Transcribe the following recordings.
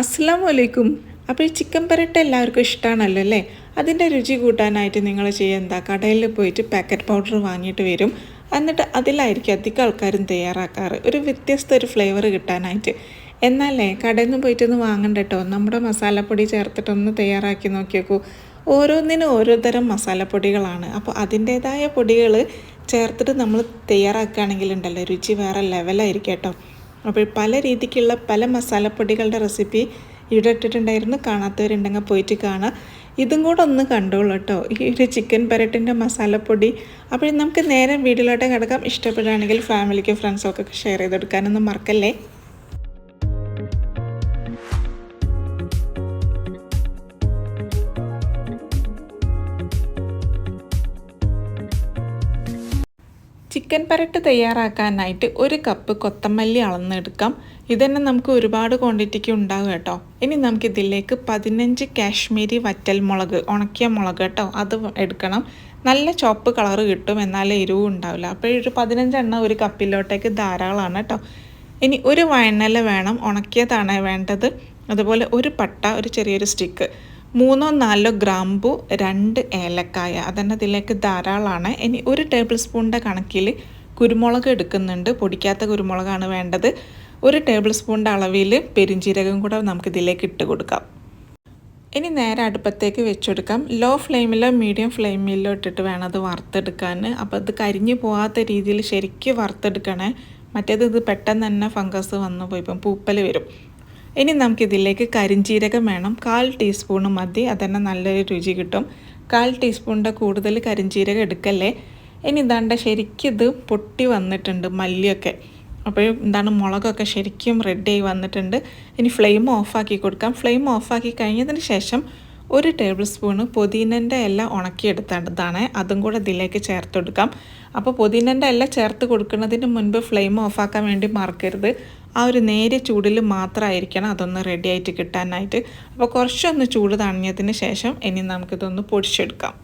അസ്സാം വലൈക്കും അപ്പോൾ ഈ ചിക്കൻ പരട്ട എല്ലാവർക്കും ഇഷ്ടമാണല്ലോ അല്ലേ? അതിന്റെ രുചി കൂട്ടാനായിട്ട് നിങ്ങൾ ചെയ്യുക എന്താ? കടയിൽ പോയിട്ട് പാക്കറ്റ് പൗഡർ വാങ്ങിയിട്ട് വരും. എന്നിട്ട് അതിലായിരിക്കും അധികം ആൾക്കാരും തയ്യാറാക്കാറ്. ഒരു വ്യത്യസ്ത ഒരു ഫ്ലേവർ കിട്ടാനായിട്ട്. എന്നാലേ കടയിൽ നിന്ന് പോയിട്ടൊന്ന് വാങ്ങണ്ട കേട്ടോ. നമ്മുടെ മസാലപ്പൊടി ചേർത്തിട്ടൊന്ന് തയ്യാറാക്കി നോക്കിയേക്കൂ. ഓരോന്നിനും ഓരോ തരം മസാലപ്പൊടികളാണ്. അപ്പോൾ അതിന്റേതായ പൊടികൾ ചേർത്തിട്ട് നമ്മൾ തയ്യാറാക്കുകയാണെങ്കിലുണ്ടല്ലോ. രുചി വേറെ ലെവലായിരിക്കും കേട്ടോ. അപ്പോൾ പല രീതിക്കുള്ള പല മസാലപ്പൊടികളുടെ റെസിപ്പി ഇവിടെ ഇട്ടിട്ടുണ്ടായിരുന്നു. കാണാത്തവരുണ്ടെങ്കിൽ പോയിട്ട് കാണാം. ഇതും കൂടെ ഒന്ന് കണ്ടോളൂ കേട്ടോ. ഈ ഒരു ചിക്കൻ പരട്ടിന്റെ മസാലപ്പൊടി. അപ്പോൾ നമുക്ക് നേരെ വീട്ടിലോട്ട് കിടക്കാം. ഇഷ്ടപ്പെടുകയാണെങ്കിൽ ഫാമിലിക്കും ഫ്രണ്ട്സൊക്കെ ഷെയർ ചെയ്തെടുക്കാനൊന്നും മറക്കല്ലേ? ചിക്കൻ പരട്ട് തയ്യാറാക്കാനായിട്ട് ഒരു കപ്പ് കൊത്തമല്ലി അളന്നെടുക്കാം. ഇതന്നെ നമുക്ക് ഒരുപാട് ക്വാണ്ടിറ്റിക്ക് ഉണ്ടാകും കേട്ടോ. ഇനി നമുക്ക് ഇതിലേക്ക് പതിനഞ്ച് കാശ്മീരി വറ്റൽ മുളക് ഉണക്കിയ മുളക് കേട്ടോ അത് എടുക്കണം. നല്ല ചോപ്പ് കളറ് കിട്ടും എന്നാലേ എരിവും ഉണ്ടാവില്ല. അപ്പോൾ ഒരു പതിനഞ്ചെണ്ണം ഒരു കപ്പിലോട്ടേക്ക് ധാരാളമാണ് കേട്ടോ. ഇനി ഒരു വയണ്ണല വേണം ഉണക്കിയതാണ് വേണ്ടത്. അതുപോലെ ഒരു പട്ട ഒരു ചെറിയൊരു സ്റ്റിക്ക് മൂന്നോ നാലോ ഗ്രാമ്പു രണ്ട് ഏലക്കായ അതന്നെ ഇതിലേക്ക് ധാരാളമാണ് ഇനി ഒരു ടേബിൾ സ്പൂണിന്റെ കണക്കിൽ കുരുമുളക് എടുക്കുന്നുണ്ട്. പൊടിക്കാത്ത കുരുമുളകാണ് വേണ്ടത്. ഒരു ടേബിൾ സ്പൂണിന്റെ അളവിൽ പെരിഞ്ചീരകം കൂടെ നമുക്ക് ഇതിലേക്ക് ഇട്ട് കൊടുക്കാം. ഇനി നേരെ അടുപ്പത്തേക്ക് വെച്ചെടുക്കാം. ലോ ഫ്ലെയിമിലോ മീഡിയം ഫ്ലെയിമിലോ ഇട്ടിട്ട് വേണം അത് വറുത്തെടുക്കാൻ. അപ്പോൾ അത് കരിഞ്ഞു പോകാത്ത രീതിയിൽ ശരിക്കും വറുത്തെടുക്കണേ. മറ്റേത് ഇത് പെട്ടെന്ന് തന്നെ ഫംഗസ് വന്നു പോയി. ഇപ്പം പൂപ്പൽ വരും. ഇനി നമുക്കിതിലേക്ക് കരിഞ്ചീരകം വേണം. കാൽ ടീസ്പൂണ് മതി അതന്നെ നല്ലൊരു രുചി കിട്ടും. കാൽ ടീസ്പൂണിന്റെ കൂടുതൽ കരിഞ്ചീരകം എടുക്കല്ലേ? ഇനി ഇതാണ്ട് ശരിക്കിത് പൊട്ടി വന്നിട്ടുണ്ട് മല്ലിയൊക്കെ. അപ്പോൾ എന്താണ് മുളകൊക്കെ ശരിക്കും റെഡി ആയി വന്നിട്ടുണ്ട്. ഇനി ഫ്ലെയിം ഓഫാക്കി കൊടുക്കാം. ഫ്ലെയിം ഓഫാക്കി കഴിഞ്ഞതിന് ശേഷം ഒരു ടേബിൾ സ്പൂണ് പുതിനന്റെ ഇല ഉണക്കിയെടുത്തതാണ് അതും കൂടെ ഇതിലേക്ക് ചേർത്ത് കൊടുക്കാം അപ്പോൾ പുതിനന്റെ ഇല ചേർത്ത് കൊടുക്കുന്നതിന് മുൻപ് ഫ്ലെയിം ഓഫാക്കാൻ വേണ്ടി മറക്കരുത്. ആ ഒരു നേരിയ ചൂടിൽ മാത്രമായിരിക്കണം അതൊന്ന് റെഡി ആയിട്ട് കിട്ടാനായിട്ട്. അപ്പോൾ കുറച്ചൊന്ന് ചൂട് തണിഞ്ഞതിന് ശേഷം ഇനി നമുക്കിതൊന്ന് പൊടിച്ചെടുക്കാം.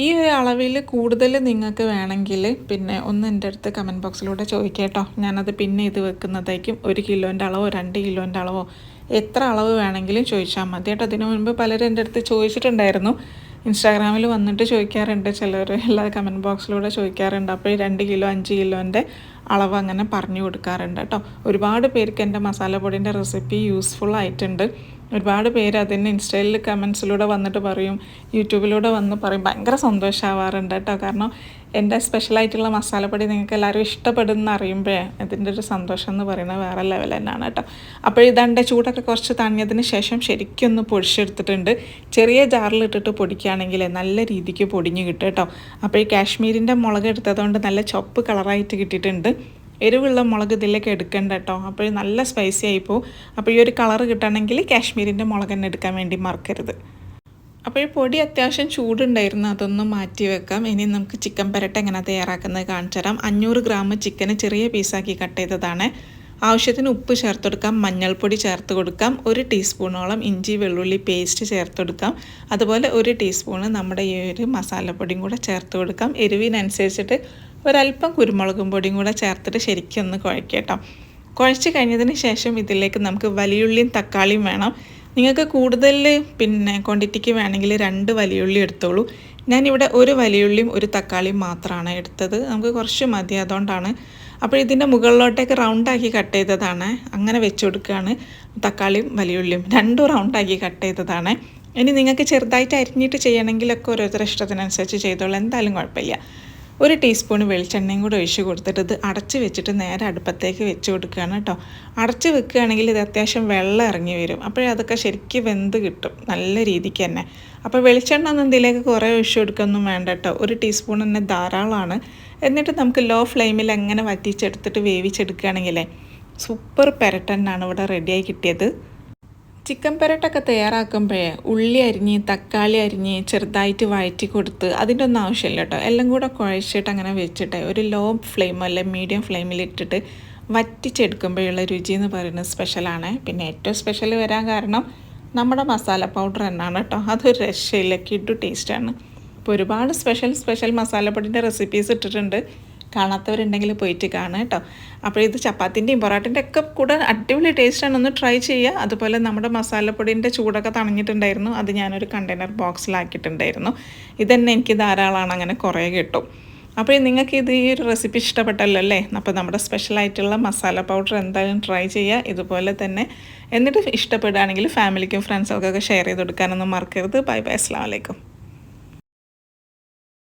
ഈ ഒരു അളവിൽ കൂടുതൽ നിങ്ങൾക്ക് വേണമെങ്കിൽ പിന്നെ ഒന്ന് എന്റെ അടുത്ത് കമന്റ് ബോക്സിലൂടെ ചോദിക്കേട്ടോ. ഞാനത് പിന്നെ ഇത് വെക്കുന്നതായിരിക്കും. ഒരു കിലോന്റെ അളവോ രണ്ട് കിലോന്റെ അളവോ എത്ര അളവ് വേണമെങ്കിലും ചോദിച്ചാൽ മതി കേട്ടോ. അതിനു മുൻപ് പലരും എന്റെ അടുത്ത് ചോദിച്ചിട്ടുണ്ടായിരുന്നു. ഇൻസ്റ്റാഗ്രാമിൽ വന്നിട്ട് ചോദിക്കാറുണ്ട്. ചിലർ എല്ലാ കമന്റ് ബോക്സിലൂടെ ചോദിക്കാറുണ്ട്. അപ്പോൾ രണ്ട് കിലോ അഞ്ച് കിലോന്റെ അളവ് അങ്ങനെ പറഞ്ഞു കൊടുക്കാറുണ്ട് കേട്ടോ. ഒരുപാട് പേർക്ക് എന്റെ മസാലപ്പൊടിന്റെ റെസിപ്പി യൂസ്ഫുൾ ആയിട്ടുണ്ട്. ഒരുപാട് പേര് അതിന് ഇൻസ്റ്റയിൽ കമൻസിലൂടെ വന്നിട്ട് പറയും യൂട്യൂബിലൂടെ വന്ന് പറയും. ഭയങ്കര സന്തോഷമാവാറുണ്ട് കേട്ടോ. കാരണം എന്റെ സ്പെഷ്യലായിട്ടുള്ള മസാലപ്പൊടി നിങ്ങൾക്ക് എല്ലാവരും ഇഷ്ടപ്പെടുന്ന അറിയുമ്പോൾ ഇതിന്റെ ഒരു സന്തോഷം എന്ന് പറയുന്നത് വേറെ ലെവൽ തന്നെയാണ് കേട്ടോ. അപ്പോൾ ഇതാണ്ട് ചൂടൊക്കെ കുറച്ച് തണിഞ്ഞതിന് ശേഷം ശരിക്കും ഒന്ന് പൊടിച്ചെടുത്തിട്ടുണ്ട്. ചെറിയ ജാറിലിട്ടിട്ട് പൊടിക്കുകയാണെങ്കിൽ നല്ല രീതിക്ക് പൊടിഞ്ഞ് കിട്ടും കേട്ടോ. അപ്പോൾ ഈ കാശ്മീരിന്റെ മുളക് എടുത്തതുകൊണ്ട് നല്ല ചുവപ്പ് കളറായിട്ട് കിട്ടിയിട്ടുണ്ട്. എരിവുള്ള മുളക് ഇതിലേക്ക് എടുക്കേണ്ട കേട്ടോ അപ്പോൾ നല്ല സ്പൈസി ആയി പോകും അപ്പോൾ ഈ ഒരു കളർ കിട്ടണമെങ്കിൽ കാശ്മീരിന്റെ മുളക് തന്നെ എടുക്കാൻ വേണ്ടി മറക്കരുത്. അപ്പോൾ ഈ പൊടി അത്യാവശ്യം ചൂടുണ്ടായിരുന്നു. അതൊന്ന് മാറ്റി വെക്കാം. ഇനി നമുക്ക് ചിക്കൻ പെരട്ട എങ്ങനെ തയ്യാറാക്കുന്നത് കാണിച്ചു തരാം. അഞ്ഞൂറ് ഗ്രാം ചിക്കന് ചെറിയ പീസാക്കി കട്ട് ചെയ്തതാണ്. ആവശ്യത്തിന് ഉപ്പ് ചേർത്ത് കൊടുക്കാം. മഞ്ഞൾപ്പൊടി ചേർത്ത് കൊടുക്കാം. ഒരു ടീസ്പൂണോളം ഇഞ്ചി വെള്ളുള്ളി പേസ്റ്റ് ചേർത്ത് കൊടുക്കാം. അതുപോലെ ഒരു ടീസ്പൂണ് നമ്മുടെ ഈ ഒരു മസാലപ്പൊടിയും കൂടെ ചേർത്ത് കൊടുക്കാം. എരിവിനനുസരിച്ചിട്ട് ഒരല്പം കുരുമുളകും പൊടിയും കൂടെ ചേർത്തിട്ട് ശരിക്കും ഒന്ന് കുഴക്കട്ടോ കുഴച്ച് കഴിഞ്ഞതിന് ശേഷം ഇതിലേക്ക് നമുക്ക് വലിയുള്ളിയും തക്കാളിയും വേണം. നിങ്ങൾക്ക് കൂടുതൽ പിന്നെ ക്വാണ്ടിറ്റിക്ക് വേണമെങ്കിൽ രണ്ട് വലിയുള്ളി എടുത്തോളൂ. ഞാനിവിടെ ഒരു വലിയുള്ളിയും ഒരു തക്കാളിയും മാത്രമാണ് എടുത്തത്. നമുക്ക് കുറച്ച് മതി അതുകൊണ്ടാണ്. അപ്പോൾ ഇതിന്റെ മുകളിലോട്ടേക്ക് റൗണ്ടാക്കി കട്ട് ചെയ്തതാണ്. അങ്ങനെ വെച്ച് കൊടുക്കുകയാണ്. തക്കാളിയും വലിയുള്ളിയും രണ്ടും റൗണ്ടാക്കി കട്ട് ചെയ്തതാണ്. ഇനി നിങ്ങൾക്ക് ചെറുതായിട്ട് അരിഞ്ഞിട്ട് ചെയ്യണമെങ്കിലൊക്കെ ഓരോരുത്തരുടെ ഇഷ്ടത്തിനനുസരിച്ച് ചെയ്തോളൂ. എന്തായാലും കുഴപ്പമില്ല. ഒരു ടീസ്പൂൺ വെളിച്ചെണ്ണയും കൂടെ ഒഴിച്ച് കൊടുത്തിട്ട് ഇത് അടച്ച് വെച്ചിട്ട് നേരെ അടുപ്പത്തേക്ക് വെച്ച് കൊടുക്കുകയാണ് കേട്ടോ. അടച്ച് വെക്കുകയാണെങ്കിൽ ഇത് അത്യാവശ്യം വെള്ളം ഇറങ്ങി വരും. അപ്പോഴേ അതൊക്കെ ശരിക്കും വെന്ത് കിട്ടും. നല്ല രീതിക്ക് തന്നെ. അപ്പോൾ വെളിച്ചെണ്ണ ഒന്നും ഇതിലേക്ക് കുറേ ഒഴിച്ച് കൊടുക്കൊന്നും വേണ്ട കേട്ടോ. ഒരു ടീസ്പൂൺ തന്നെ ധാരാളമാണ്. എന്നിട്ട് നമുക്ക് ലോ ഫ്ലെയിമിൽ അങ്ങനെ വറ്റിച്ചെടുത്തിട്ട് വേവിച്ചെടുക്കുകയാണെങ്കിലേ സൂപ്പർ പെരട്ടനാണ് ഇവിടെ റെഡിയായി കിട്ടിയത്. ചിക്കൻ പെരട്ടൊക്കെ തയ്യാറാക്കുമ്പോഴേ ഉള്ളി അരിഞ്ഞ് തക്കാളി അരിഞ്ഞ് ചെറുതായിട്ട് വഴറ്റി കൊടുത്ത് അതിന്റെ ഒന്നും ആവശ്യമില്ല കേട്ടോ. എല്ലാം കൂടെ കുഴച്ചിട്ട് അങ്ങനെ വെച്ചിട്ട് ഒരു ലോ ഫ്ലെയിം അല്ലെ മീഡിയം ഫ്ലെയിമിൽ ഇട്ടിട്ട് വറ്റിച്ചെടുക്കുമ്പോഴുള്ള രുചി എന്ന് പറയുന്നത് സ്പെഷ്യലാണ് പിന്നെ ഏറ്റവും സ്പെഷ്യൽ വരാൻ കാരണം നമ്മുടെ മസാല പൗഡർ തന്നെയാണ് കേട്ടോ. അതൊരു രക്ഷയില്ല. കിഡു ടേസ്റ്റാണ് ഇപ്പോൾ ഒരുപാട് സ്പെഷ്യൽ സ്പെഷ്യൽ മസാലപ്പൊടിന്റെ റെസിപ്പീസ് ഇട്ടിട്ടുണ്ട്. കാണാത്തവരുണ്ടെങ്കിൽ പോയിട്ട് കാണുക കേട്ടോ. അപ്പോൾ ഇത് ചപ്പാത്തിന്റെയും പൊറാട്ടിന്റെ ഒക്കെ കൂടെ അടിപൊളി ടേസ്റ്റാണ് ഒന്ന് ട്രൈ ചെയ്യുക. അതുപോലെ നമ്മുടെ മസാലപ്പൊടിന്റെ ചൂടൊക്കെ തണഞ്ഞിട്ടുണ്ടായിരുന്നു അത് ഞാനൊരു കണ്ടെയ്നർ ബോക്സിലാക്കിയിട്ടുണ്ടായിരുന്നു ഇതന്നെ എനിക്ക് ധാരാളമാണ് അങ്ങനെ കുറേ കിട്ടും. അപ്പോൾ നിങ്ങൾക്ക് ഇത് ഈ ഒരു റെസിപ്പി ഇഷ്ടപ്പെട്ടല്ലോ അല്ലേ? അപ്പോൾ നമ്മുടെ സ്പെഷ്യലായിട്ടുള്ള മസാല പൗഡർ എന്തായാലും ട്രൈ ചെയ്യുക. ഇതുപോലെ തന്നെ എന്നിട്ട് ഇഷ്ടപ്പെടുകയാണെങ്കിൽ ഫാമിലിക്കും ഫ്രണ്ട്സൊക്കെ ഷെയർ ചെയ്ത് കൊടുക്കാനൊന്നും മറക്കരുത്. ബൈ ബൈ അസ്സാം വലൈക്കും